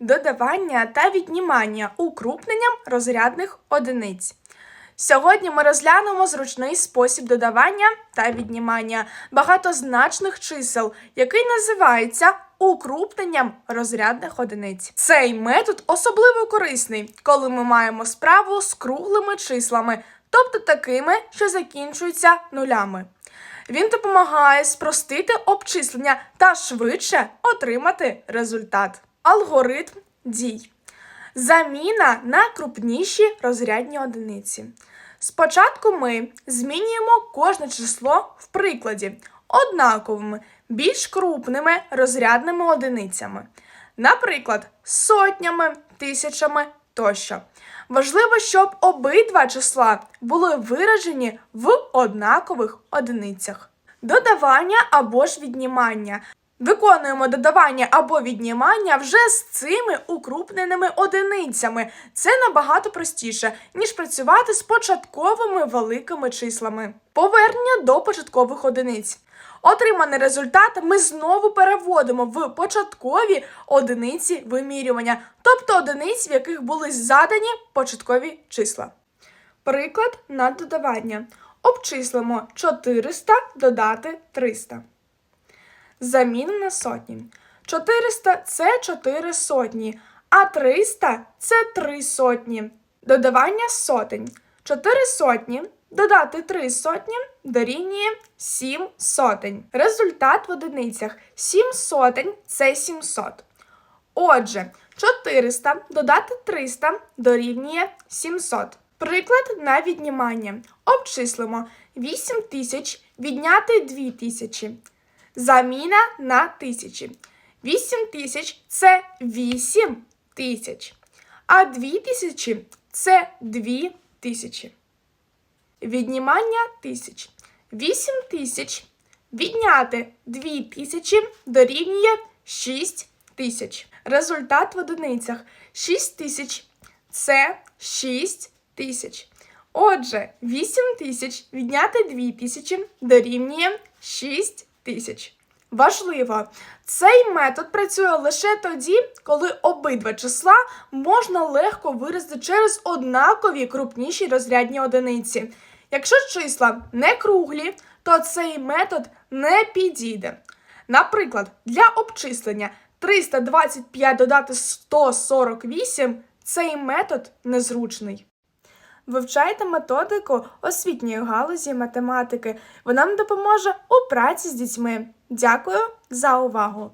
додавання та віднімання укрупненням розрядних одиниць. Сьогодні ми розглянемо зручний спосіб додавання та віднімання багатозначних чисел, який називається укрупненням розрядних одиниць. Цей метод особливо корисний, коли ми маємо справу з круглими числами, тобто такими, що закінчуються нулями. Він допомагає спростити обчислення та швидше отримати результат. Алгоритм дій. Заміна на крупніші розрядні одиниці. Спочатку ми змінюємо кожне число в прикладі однаковими, більш крупними розрядними одиницями. Наприклад, сотнями, тисячами тощо. Важливо, щоб обидва числа були виражені в однакових одиницях. Додавання або ж віднімання. Виконуємо додавання або віднімання вже з цими укрупненими одиницями. Це набагато простіше, ніж працювати з початковими великими числами. Повернення до початкових одиниць. Отриманий результат ми знову переводимо в початкові одиниці вимірювання, тобто одиниць, в яких були задані початкові числа. Приклад на додавання. Обчислимо 400 додати 300. Заміна на сотні. 400 це 4 сотні, а 300 це 3 сотні. Додавання сотень. 4 сотні додати 3 сотні дорівнює 7 сотень. Результат в одиницях 7 сотень це 700. Отже, 400 додати 300 дорівнює 700. Приклад на віднімання. Обчислимо 8 тисяч відняти 2 тисячі. Заміна на тисячі. 8 тисяч це 8 тисяч. А 2 тисячі це 2 тисячі. Віднімання тисяч. 8 тисяч відняти 2 тисячі дорівнює 6 тисяч. Результат в одиницях 6 тисяч це 6 тисяч. Отже, 8 тисяч відняти 2 тисячі дорівнює 6 тисяч. Важливо, цей метод працює лише тоді, коли обидва числа можна легко виразити через однакові крупніші розрядні одиниці. Якщо числа не круглі, то цей метод не підійде. Наприклад, для обчислення 325 додати 148 цей метод незручний. Вивчайте методику освітньої галузі математики. Вона нам допоможе у праці з дітьми. Дякую за увагу!